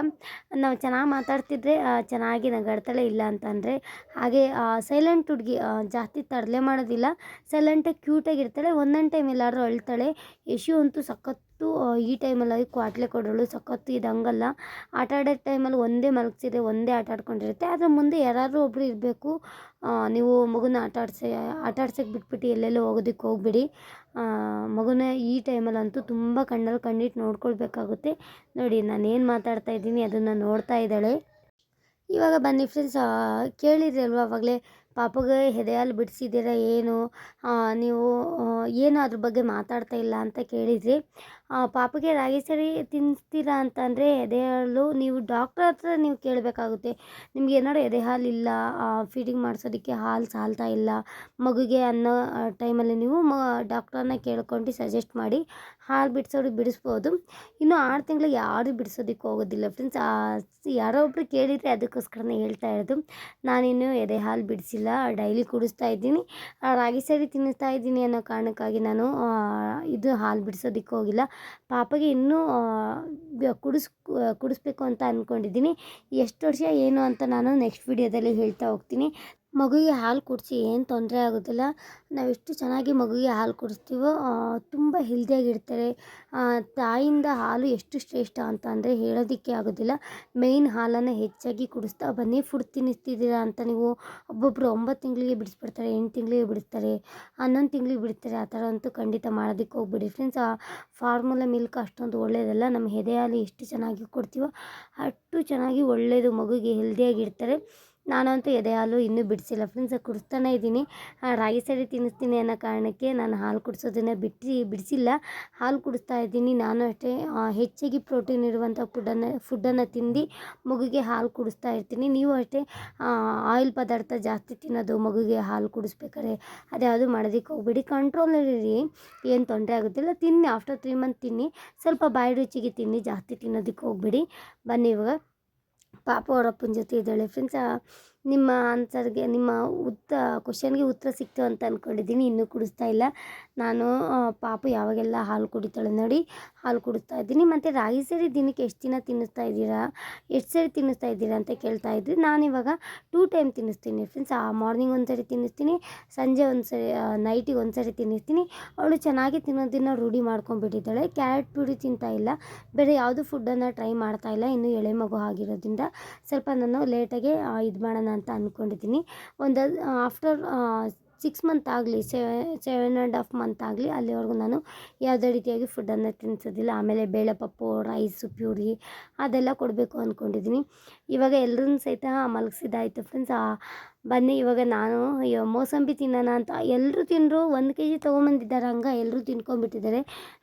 ನಾವು ಚೆನ್ನಾಗಿ ಮಾತಾಡ್ತಿದ್ರೆ ಚೆನ್ನಾಗಿ ನಗಾಡ್ತಾಳೆ, ಇಲ್ಲ ಅಂತಂದರೆ. ಹಾಗೆ ಸೈಲೆಂಟ್ ಹುಡುಗಿ ಜಾಸ್ತಿ ತರಲೆ ಮಾಡೋದಿಲ್ಲ. ಸೈಲೆಂಟಾಗಿ ಕ್ಯೂಟಾಗಿರ್ತಾಳೆ ಒಂದೊಂದು ಟೈಮ್ ಎಲ್ಲಾದರೂ ಅಳ್ತಾಳೆ. ಯಶು ಅಂತೂ ಸಖತ್ತು ಈ ಟೈಮಲ್ಲಿ ಕ್ವಾಟ್ಲೆ ಕೊಡೋಳು ಸಖತ್ತು ಇದು ಹಂಗಲ್ಲ ಆಟ ಆಡೋ ಟೈಮಲ್ಲಿ ಒಂದೇ ಮಲಗಿಸಿದ್ರೆ ಒಂದೇ ಆಟ ಆಡ್ಕೊಂಡಿರುತ್ತೆ. ಆದರೆ ಮುಂದೆ ಯಾರಾದರೂ ಒಬ್ಬರು ಇರಬೇಕು. ನೀವು ಮಗುನ ಆಟ ಆಡ್ಸಿ, ಆಟ ಆಡ್ಸೋಕ್ಕೆ ಬಿಟ್ಬಿಟ್ಟು ಎಲ್ಲೆಲ್ಲೋ ಹೋಗೋದಕ್ಕೆ ಹೋಗ್ಬಿಡಿ. ಮಗುನ ಈ ಟೈಮಲ್ಲಂತೂ ತುಂಬ ಕಣ್ಣಲ್ಲಿ ಕಣ್ಣಿಟ್ಟು ನೋಡ್ಕೊಳ್ಬೇಕಾಗುತ್ತೆ. ನೋಡಿ ನಾನು ಏನು ಮಾತಾಡ್ತಾ ಇದ್ದೀನಿ ಅದನ್ನು ನೋಡ್ತಾ ಇದ್ದಾಳೆ. ಇವಾಗ ಬನ್ನಿ ಫ್ರೆಂಡ್ಸ್ ಕೇಳಿದ್ರಿ ಅಲ್ವಾ ಅವಾಗಲೇ, ಪಾಪಗೆ ಹೆದೆಯಲ್ಲಿ ಬಿಡಿಸಿದ್ದೀರಾ ಏನು? ನೀವು ಏನು ಅದ್ರ ಬಗ್ಗೆ ಮಾತಾಡ್ತಾ ಇಲ್ಲ ಅಂತ ಕೇಳಿದ್ರಿ. ಪಾಪಗೆ ರಾಗಿ ಸರಿ ತಿನ್ನಿಸ್ತೀರಾ ಅಂತಂದರೆ ಎದೆ ಹಾಲು ನೀವು ಡಾಕ್ಟ್ರ್ ಹತ್ರ ನೀವು ಕೇಳಬೇಕಾಗುತ್ತೆ. ನಿಮ್ಗೆ ಏನಾದ್ರು ಎದೆ ಹಾಲು ಇಲ್ಲ ಫೀಡಿಂಗ್ ಮಾಡಿಸೋದಕ್ಕೆ ಹಾಲು ಸಾಲ್ತಾ ಇಲ್ಲ, ಮಗುಗೆ ಅನ್ನೋ ಟೈಮಲ್ಲಿ ನೀವು ಮ ಡಾಕ್ಟ್ರನ್ನ ಕೇಳ್ಕೊಂಡು ಸಜೆಸ್ಟ್ ಮಾಡಿ ಹಾಲು ಬಿಡಿಸೋರಿಗೆ ಬಿಡಿಸ್ಬೋದು. ಇನ್ನು ಆರು ತಿಂಗಳು ಯಾರು ಬಿಡಿಸೋದಕ್ಕೆ ಹೋಗೋದಿಲ್ಲ ಫ್ರೆಂಡ್ಸ್ ಯಾರೋ ಒಬ್ಬರು ಕೇಳಿದರೆ ಅದಕ್ಕೋಸ್ಕರನೇ ಹೇಳ್ತಾ ಇರೋದು. ನಾನಿನ್ನು ಎದೆ ಹಾಲು ಬಿಡಿಸಿಲ್ಲ, ಡೈಲಿ ಕುಡಿಸ್ತಾ ಇದ್ದೀನಿ ರಾಗಿ ಸರಿ ತಿನ್ನಿಸ್ತಾ ಇದ್ದೀನಿ ಅನ್ನೋ ಕಾರಣಕ್ಕಾಗಿ ನಾನು ಇದು ಹಾಲು ಬಿಡಿಸೋದಕ್ಕೆ ಹೋಗಿಲ್ಲ. ಪಾಪಗೆ ಇನ್ನೂ ಕುಡಿಸ್ ಕುಡಿಸ್ಬೇಕು ಅಂತ ಅಂದ್ಕೊಂಡಿದ್ದೀನಿ ಎಷ್ಟು ವರ್ಷ, ಏನು ಅಂತ ನಾನು ನೆಕ್ಸ್ಟ್ ವಿಡಿಯೋದಲ್ಲಿ ಹೇಳ್ತಾ ಹೋಗ್ತೀನಿ. ಮಗುವಿಗೆ ಹಾಲು ಕುಡಿಸಿ ಏನು ತೊಂದರೆ ಆಗೋದಿಲ್ಲ. ನಾವು ಎಷ್ಟು ಚೆನ್ನಾಗಿ ಮಗುವಿಗೆ ಹಾಲು ಕುಡಿಸ್ತೀವೋ ತುಂಬ ಹೆಲ್ದಿಯಾಗಿರ್ತಾರೆ ತಾಯಿಯಿಂದ ಹಾಲು ಎಷ್ಟು ಶ್ರೇಷ್ಠ ಅಂತ ಅಂದರೆ ಹೇಳೋದಕ್ಕೆ ಆಗೋದಿಲ್ಲ. ಮೇಯ್ನ್ ಹಾಲನ್ನು ಹೆಚ್ಚಾಗಿ ಕುಡಿಸ್ತಾ ಬನ್ನಿ. ಫುಡ್ ತಿನ್ನಿಸ್ತಿದ್ದೀರಾ ಅಂತ ನೀವು ಒಬ್ಬೊಬ್ಬರು ಒಂಬತ್ತು ತಿಂಗಳಿಗೆ ಬಿಡಿಸ್ಬಿಡ್ತಾರೆ, ಎಂಟು ತಿಂಗಳಿಗೆ ಬಿಡಿಸ್ತಾರೆ, ಹನ್ನೊಂದು ತಿಂಗಳಿಗೆ ಬಿಡ್ತಾರೆ ಆ ಥರ ಅಂತೂ ಖಂಡಿತ ಮಾಡೋದಕ್ಕೆ ಹೋಗ್ಬಿಡಿ. ಫ್ರೆಂಡ್ಸ್ ಆ ಫಾರ್ಮುಲಾ ಮಿಲ್ಕ್ ಅಷ್ಟೊಂದು ಒಳ್ಳೆಯದಲ್ಲ ನಮ್ಮ ಎದೆ ಹಾಲು ಎಷ್ಟು ಚೆನ್ನಾಗಿ ಕೊಡ್ತೀವೋ ಅಷ್ಟು ಚೆನ್ನಾಗಿ ಒಳ್ಳೆಯದು ಮಗುಗೆ ಹೆಲ್ದಿಯಾಗಿರ್ತಾರೆ ನಾನಂತೂ ಎದೆ ಹಾಲು ಇನ್ನೂ ಬಿಡಿಸಿಲ್ಲ. ಫ್ರೆಂಡ್ಸ್ ಕುಡಿಸ್ತಾನೆ ಇದ್ದೀನಿ. ರಾಗಿ ಸರಿ ತಿನ್ನಿಸ್ತೀನಿ ಅನ್ನೋ ಕಾರಣಕ್ಕೆ ನಾನು ಹಾಲು ಕುಡಿಸೋದನ್ನು ಬಿಟ್ಟು, ಬಿಡಿಸಿಲ್ಲ. ಹಾಲು ಕುಡಿಸ್ತಾ ಇದ್ದೀನಿ. ನಾನು ಅಷ್ಟೇ ಹೆಚ್ಚಾಗಿ ಪ್ರೋಟೀನ್ ಇರುವಂಥ ಫುಡ್ಡನ್ನು ಫುಡ್ಡನ್ನು ತಿಂದು ಮಗುಗೆ ಹಾಲು ಕುಡಿಸ್ತಾ ಇರ್ತೀನಿ. ನೀವು ಅಷ್ಟೇ ಆಯಿಲ್ ಪದಾರ್ಥ ಜಾಸ್ತಿ ತಿನ್ನೋದು ಮಗುಗೆ ಹಾಲು ಕುಡಿಸ್ಬೇಕಾದ್ರೆ ಅದ್ಯಾವುದು ಮಾಡೋದಕ್ಕೆ ಹೋಗ್ಬೇಡಿ. ಕಂಟ್ರೋಲಲ್ಲಿರಿ ಏನು ತೊಂದರೆ ಆಗುತ್ತಿಲ್ಲ ತಿನ್ನಿ. ಆಫ್ಟರ್ ತ್ರೀ ಮಂತ್ ತಿನ್ನಿ. ಸ್ವಲ್ಪ ಬಾಯಿ ರುಚಿಗೆ ತಿನ್ನಿ. ಜಾಸ್ತಿ ತಿನ್ನೋದಕ್ಕೆ ಹೋಗ್ಬೇಡಿ. ಬನ್ನಿ ಇವಾಗ. ಪಾಪ ಅವರಪ್ಪನ ಜೊತೆ ಇದ್ದಾಳೆ. ಫ್ರೆಂಡ್ಸ್ ನಿಮ್ಮ ಆನ್ಸರ್ಗೆ ನಿಮ್ಮ ಉತ್ತ ಕ್ವಶನ್ಗೆ ಉತ್ತರ ಸಿಕ್ತು ಅಂತ ಅಂದ್ಕೊಂಡಿದ್ದೀನಿ ಇನ್ನೂ ಕುಡಿಸ್ತಾ ಇಲ್ಲ. ನಾನು ಪಾಪು ಯಾವಾಗೆಲ್ಲ ಹಾಲು ಕುಡಿತಾಳೆ ನೋಡಿ, ಹಾಲು ಕುಡಿಸ್ತಾ ಇದ್ದೀನಿ. ಮತ್ತು ರಾಗಿ ಸರಿ ದಿನಕ್ಕೆ ಎಷ್ಟು ದಿನ ತಿನ್ನಿಸ್ತಾ ಇದ್ದೀರಾ? ಎಷ್ಟು ಸರಿ ತಿನ್ನಿಸ್ತಾ ಇದ್ದೀರಾ ಅಂತ ಕೇಳ್ತಾ ಇದ್ರಿ. ನಾನಿವಾಗ ಟೂ ಟೈಮ್ ತಿನ್ನಿಸ್ತೀನಿ ಫ್ರೆಂಡ್ಸ್ ಆ ಮಾರ್ನಿಂಗ್ ಒಂದು ಸರಿ ತಿನ್ನಿಸ್ತೀನಿ, ಸಂಜೆ ಒಂದು ಸರಿ ನೈಟಿಗೆ ಒಂದು ಸರಿ ತಿನ್ನಿಸ್ತೀನಿ. ಅವಳು ಚೆನ್ನಾಗಿ ತಿನ್ನೋದನ್ನು ರೂಢಿ ಮಾಡ್ಕೊಂಡ್ಬಿಟ್ಟಿದ್ದಾಳೆ. ಕ್ಯಾರೆಟ್ ಪುಡಿ ತಿಂತಾ ಇಲ್ಲ. ಬೇರೆ ಯಾವುದು ಫುಡ್ಡನ್ನು ಟ್ರೈ ಮಾಡ್ತಾ ಇಲ್ಲ. ಇನ್ನೂ ಎಳೆ ಮಗು ಆಗಿರೋದ್ರಿಂದ. ಸ್ವಲ್ಪ ನಾನು ಲೇಟಾಗೆ ಇದು ಮಾಡೋಣ ಅಂತ ಅಂದ್ಕೊಂಡಿದ್ದೀನಿ ಒಂದು ಆಫ್ಟರ್ ಸಿಕ್ಸ್ ಮಂತ್ ಆಗಲಿ ಸೆವೆನ್ ಆ್ಯಂಡ್ ಹಾಫ್ ಮಂತ್ ಆಗಲಿ ಅಲ್ಲಿವರೆಗೂ ನಾನು ಯಾವುದೇ ರೀತಿಯಾಗಿ ಫುಡ್ಡನ್ನು ತಿನ್ನಿಸೋದಿಲ್ಲ ಆಮೇಲೆ ಬೇಳೆ ಪಪ್ಪು ರೈಸು ಪ್ಯೂರಿ ಅದೆಲ್ಲ ಕೊಡಬೇಕು ಅಂದ್ಕೊಂಡಿದ್ದೀನಿ ಇವಾಗ ಎಲ್ಲರೂ ಸಹಿತ ಮಲಗಿಸಿದ್ದಾಯಿತು ಫ್ರೆಂಡ್ಸ್ ಬನ್ನಿ, ಇವಾಗ ನಾನು ಮೋಸಂಬಿ ತಿನ್ನೋಣ ಅಂತ ಎಲ್ಲರೂ ತಿಂದರು, ಒಂದು ಕೆ ಜಿ ತೊಗೊಂಬಂದಿದ್ದಾರೆ ಹಂಗೆ ಎಲ್ಲರೂ ತಿನ್ಕೊಂಬಿಟ್ಟಿದ್ದಾರೆ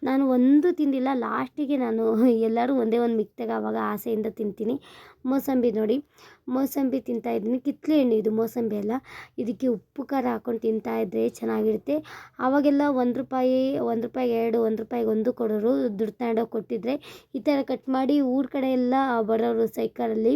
ನಾನು ಒಂದು ತಿಂದಿಲ್ಲ, ಲಾಸ್ಟಿಗೆ ನಾನು ಎಲ್ಲರೂ ಒಂದೇ ಒಂದು ಮಿಕ್ತಾಗ ಆವಾಗ ಆಸೆಯಿಂದ ತಿಂತೀನಿ. ಮೋಸಂಬಿ ನೋಡಿ, ಮೋಸಂಬಿ ತಿಂತಾಯಿದ್ದೀನಿ ಕಿತ್ಲೆ ಹಣ್ಣು ಇದು ಮೋಸಂಬಿ ಅಲ್ಲ. ಇದಕ್ಕೆ ಉಪ್ಪು, ಖಾರ ಹಾಕ್ಕೊಂಡು ತಿಂತಾಯಿದ್ರೆ ಚೆನ್ನಾಗಿರುತ್ತೆ. ಆವಾಗೆಲ್ಲ ಒಂದು ರೂಪಾಯಿ, ಒಂದು ರೂಪಾಯಿಗೆ ಎರಡು, ಒಂದು ರೂಪಾಯಿಗೆ ಒಂದು ಕೊಡೋರು ದುಡ್ಡು ತಗೊಂಡೋಗಿ ಕೊಟ್ಟಿದ್ರೆ ಈ ಥರ ಕಟ್ ಮಾಡಿ ಊರ ಕಡೆ ಎಲ್ಲ ಬರೋರು ಸೈಕಲಲ್ಲಿ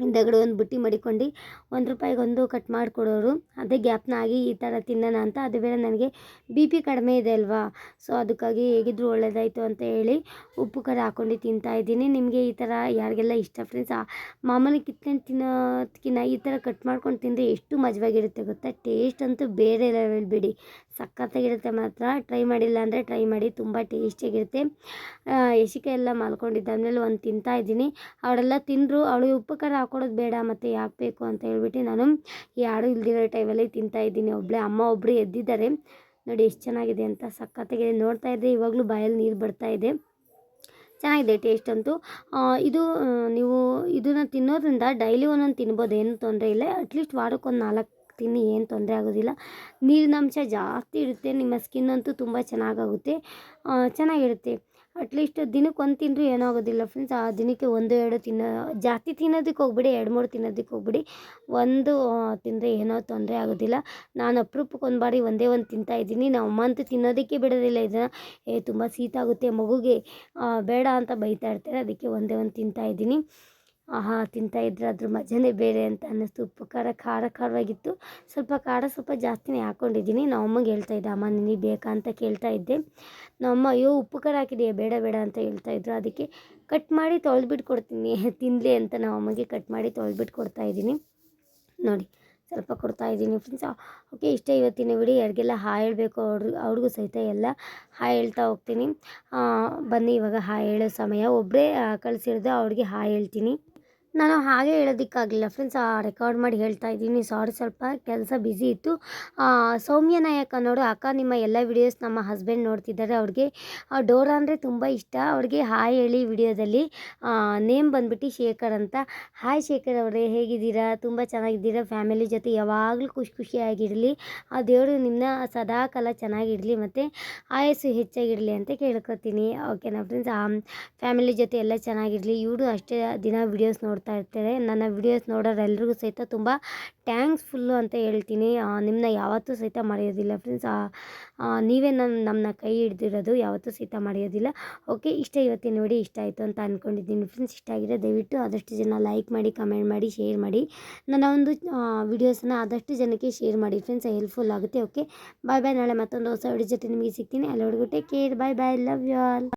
ಹಿಂದಗಡೆ ಒಂದು ಬುಟ್ಟಿ ಮಡಿಕೊಂಡು ಒಂದು ರೂಪಾಯಿಗೆ ಒಂದು ಕಟ್ ಮಾಡಿಕೊಡೋರು ಅದೇ ಗ್ಯಾಪ್ನ ಆಗಿ ಈ ಥರ ತಿನ್ನೋಣ ಅಂತ. ಅದು ಬೇರೆ ನನಗೆ ಬಿ ಪಿ ಕಡಿಮೆ ಇದೆ ಅಲ್ವಾ? ಸೊ ಅದಕ್ಕಾಗಿ ಹೇಗಿದ್ರು ಒಳ್ಳೇದಾಯಿತು ಅಂತ ಹೇಳಿ ಉಪ್ಪು ಖಾರ ಹಾಕ್ಕೊಂಡು ತಿಂತಾ ಇದ್ದೀನಿ. ನಿಮಗೆ ಈ ಥರ ಯಾರಿಗೆಲ್ಲ ಇಷ್ಟ ಫ್ರೆಂಡ್ಸ್ ಮಾಮೂಲಿ ಕಿತ್ಕೊಂಡು ತಿನ್ನೋದಕ್ಕಿಂತ ಈ ಥರ ಕಟ್ ಮಾಡ್ಕೊಂಡು ತಿಂದರೆ ಎಷ್ಟು ಮಜವಾಗಿರುತ್ತೆ ಗೊತ್ತಾ? ಟೇಸ್ಟ್ ಅಂತೂ ಬೇರೆ ಲೆವೆಲ್ ಬಿಡಿ. ಸಖತ್ತಾಗಿರುತ್ತೆ ಮಾತ್ರ. ಟ್ರೈ ಮಾಡಿಲ್ಲ ಅಂದರೆ ಟ್ರೈ ಮಾಡಿ, ತುಂಬ ಟೇಸ್ಟಿಯಾಗಿರುತ್ತೆ ಯಶಿಕ ಎಲ್ಲ ಮಲ್ಕೊಂಡಿದ್ದಾದ್ಮೇಲೆ ಒಂದು ತಿಂತಾ ಇದ್ದೀನಿ. ಅವಳೆಲ್ಲ ತಿಂದರು, ಅವಳು ಉಪ್ಪು ಖಾರ ಹಾಕೊಡೋದು ಬೇಡ, ಮತ್ತು ಯಾಕೆ ಬೇಕು ಅಂತ ಹೇಳ್ಬಿಟ್ಟು ನಾನು ಯಾರೂ ಇಲ್ದಿರೋ ಟೈಮಲ್ಲಿ ತಿಂತಾ ಇದ್ದೀನಿ. ಒಬ್ಬಳೇ ಅಮ್ಮ ಒಬ್ಬರು ಎದ್ದಿದ್ದಾರೆ. ನೋಡಿ ಎಷ್ಟು ಚೆನ್ನಾಗಿದೆ ಅಂತ ಸಖತ್ತಾಗಿದೆ. ನೋಡ್ತಾ ಇದ್ದೆ ಇವಾಗಲೂ ಬಾಯಲ್ಲಿ ನೀರು ಬರ್ತಾ ಇದೆ. ಚೆನ್ನಾಗಿದೆ ಟೇಸ್ಟ್ ಅಂತೂ. ಇದು ನೀವು ಇದನ್ನು ತಿನ್ನೋದ್ರಿಂದ ಡೈಲಿ ಒಂದೊಂದು ತಿನ್ಬೋದು, ಏನು ತೊಂದರೆ ಇಲ್ಲ. ಅಟ್ಲೀಸ್ಟ್ ವಾರಕ್ಕೊಂದು ನಾಲ್ಕು ತಿನ್ನಿ ಏನು ತೊಂದರೆ ಆಗೋದಿಲ್ಲ. ನೀರಿನಂಶ ಜಾಸ್ತಿ ಇರುತ್ತೆ, ನಿಮ್ಮ ಸ್ಕಿನ್ ಅಂತೂ ತುಂಬ ಚೆನ್ನಾಗಾಗುತ್ತೆ. ಚೆನ್ನಾಗಿರುತ್ತೆ. ಅಟ್ಲೀಸ್ಟ್ ದಿನಕ್ಕೆ ಒಂದು ತಿಂದರೂ ಏನೂ ಆಗೋದಿಲ್ಲ ಫ್ರೆಂಡ್ಸ್ ಆ, ದಿನಕ್ಕೆ ಒಂದು, ಎರಡು ತಿನ್ನೋ, ಜಾಸ್ತಿ ತಿನ್ನೋದಕ್ಕೆ ಹೋಗ್ಬಿಡಿ, ಎರಡು, ಮೂರು ತಿನ್ನೋದಕ್ಕೆ ಹೋಗ್ಬಿಡಿ. ಒಂದು ತಿಂದರೆ ಏನೋ ತೊಂದರೆ ಆಗೋದಿಲ್ಲ. ನಾನು ಅಪರೂಪಕ್ಕೆ ಒಂದು ಬಾರಿ ಒಂದೇ ಒಂದು ತಿಂತಾ ಇದ್ದೀನಿ. ನಾವು ಅಮ್ಮ ಅಂತೂ ತಿನ್ನೋದಕ್ಕೆ ಬಿಡೋದಿಲ್ಲ ಇದನ್ನು. ಏ, ತುಂಬ ಶೀತ ಆಗುತ್ತೆ ಮಗುಗೆ. ಬೇಡ ಅಂತ ಬೈತಾ ಇರ್ತಾರೆ. ಅದಕ್ಕೆ ಒಂದೇ ಒಂದು ತಿಂತಾ ಇದ್ದೀನಿ. ಆಹಾ, ತಿಂತಾ ಇದ್ರೆ ಅದ್ರ ಮಜಾನೇ ಬೇರೆ ಅಂತ ಅನ್ನಿಸ್ತು. ಉಪ್ಪು ಖಾರ ಖಾರ ಖಾರವಾಗಿತ್ತು ಸ್ವಲ್ಪ ಖಾರ ಸ್ವಲ್ಪ ಜಾಸ್ತಿನೇ ಹಾಕ್ಕೊಂಡಿದ್ದೀನಿ ಹೇಳ್ತಾ ಇದ್ದೆ, ಅಮ್ಮ ನಿನಗೆ ಬೇಕಾ ಅಂತ ಕೇಳ್ತಾ ಇದ್ದೆ. ನಮ್ಮ ಅಯ್ಯೋ ಉಪ್ಪು ಖಾರ ಹಾಕಿದೆಯಾ? ಬೇಡ ಬೇಡ ಅಂತ ಹೇಳ್ತಾ ಇದ್ರು. ಅದಕ್ಕೆ ಕಟ್ ಮಾಡಿ ತೊಳೆದ್ಬಿಟ್ಟು ಕೊಡ್ತೀನಿ. ತಿನ್ನಲಿ ಅಂತ ನಮ್ಮಮ್ಮಗೆ ಕಟ್ ಮಾಡಿ ತೊಳೆದ್ಬಿಟ್ಟು ಕೊಡ್ತಾ ಇದ್ದೀನಿ. ನೋಡಿ, ಸ್ವಲ್ಪ ಕೊಡ್ತಾ ಇದ್ದೀನಿ ಫ್ರೆಂಡ್ಸ್ ಓಕೆ, ಇಷ್ಟೇ ಇವತ್ತಿನ ವಿಡಿಯೋ ಯಾರಿಗೆಲ್ಲ ಹಾಯ್ ಹೇಳಬೇಕು ಅವ್ರ, ಅವ್ರಿಗೂ ಸಹಿತ ಎಲ್ಲ ಹಾಯ್ ಹೇಳ್ತಾ ಹೋಗ್ತೀನಿ. ಬನ್ನಿ, ಇವಾಗ ಹಾಯ್ ಹೇಳೋ ಸಮಯ. ಒಬ್ಬರೇ ಕಳಿಸಿರೋದು ಅವ್ರಿಗೆ ಹಾಯ್ ಹೇಳ್ತೀನಿ. ನಾನು ಹಾಗೆ ಹೇಳೋದಕ್ಕಾಗಲಿಲ್ಲ. ಫ್ರೆಂಡ್ಸ್ ರೆಕಾರ್ಡ್ ಮಾಡಿ ಹೇಳ್ತಾ ಇದ್ದೀನಿ. ಸಾರಿ ಸ್ವಲ್ಪ ಕೆಲಸ ಬ್ಯುಸಿ ಇತ್ತು. ಸೌಮ್ಯ ನಾಯಕ್ ಅನ್ನೋರು, ಅಕ್ಕ ನಿಮ್ಮ ಎಲ್ಲ ವಿಡಿಯೋಸ್ ನಮ್ಮ ಹಸ್ಬೆಂಡ್ ನೋಡ್ತಿದ್ದಾರೆ. ಅವ್ರಿಗೆ ಡೋರಾ ಅಂದರೆ ತುಂಬ ಇಷ್ಟ. ಅವ್ರಿಗೆ ಹಾಯ್ ಹೇಳಿ ವಿಡಿಯೋದಲ್ಲಿ ನೇಮ್ ಬಂದ್ಬಿಟ್ಟು ಶೇಖರ್ ಅಂತ. ಹಾಯ್ ಶೇಖರ್ ಅವರೇ, ಹೇಗಿದ್ದೀರಾ? ತುಂಬ ಚೆನ್ನಾಗಿದ್ದೀರಾ? ಫ್ಯಾಮಿಲಿ ಜೊತೆ ಯಾವಾಗಲೂ ಖುಷಿ ಖುಷಿಯಾಗಿರಲಿ. ಆ ದೇವರು ನಿಮ್ಮನ್ನ ಸದಾ ಕಾಲ ಚೆನ್ನಾಗಿರಲಿ ಮತ್ತು ಆಯಸ್ಸು ಹೆಚ್ಚಾಗಿರಲಿ ಅಂತ ಕೇಳ್ಕೊತೀನಿ. ಓಕೆನಾ ಫ್ರೆಂಡ್ಸ್ ಫ್ಯಾಮಿಲಿ ಜೊತೆ ಎಲ್ಲ ಚೆನ್ನಾಗಿರಲಿ. ಇವರು ಅಷ್ಟೇ ದಿನ ವಿಡಿಯೋಸ್ ನೋಡ್ತಾ ಇರ್ತಾರೆ. ನನ್ನ ವಿಡಿಯೋಸ್ ನೋಡೋರೆಲ್ರಿಗೂ ಸಹಿತ ತುಂಬ ಟ್ಯಾಂಕ್ಸ್ ಫುಲ್ಲು ಅಂತ ಹೇಳ್ತೀನಿ. ನಿಮ್ಮನ್ನ ಯಾವತ್ತೂ ಸಹಿತ ಮರೆಯೋದಿಲ್ಲ ಫ್ರೆಂಡ್ಸ್ ನೀವೇ ನನ್ನ ನಮ್ಮನ್ನ ಕೈ ಹಿಡ್ದಿರೋದು ಯಾವತ್ತೂ ಸಹಿತ ಮರೆಯೋದಿಲ್ಲ. ಓಕೆ ಇಷ್ಟ ಇವತ್ತಿನ ನೋಡಿ ಇಷ್ಟ ಆಯಿತು ಅಂತ ಅಂದ್ಕೊಂಡಿದ್ದೀನಿ ಫ್ರೆಂಡ್ಸ್ ಇಷ್ಟ ಆಗಿದೆ ದಯವಿಟ್ಟು ಆದಷ್ಟು ಜನ ಲೈಕ್ ಮಾಡಿ ಕಮೆಂಟ್ ಮಾಡಿ ಶೇರ್ ಮಾಡಿ. ನನ್ನ ಒಂದು ವಿಡಿಯೋಸನ್ನ ಆದಷ್ಟು ಜನಕ್ಕೆ ಶೇರ್ ಮಾಡಿ ಫ್ರೆಂಡ್ಸ್ ಹೆಲ್ಪ್ಫುಲ್ ಆಗುತ್ತೆ. ಓಕೆ ಬಾಯ್ ಬಾಯ್ ನಾಳೆ ಮತ್ತೊಂದು ಹೊಸ ವಿಡಿಯೋ ಜೊತೆ ನಿಮಗೆ ಸಿಗ್ತೀನಿ. ಅಲ್ಲಿವರೆಗೂ take care bye bye love you all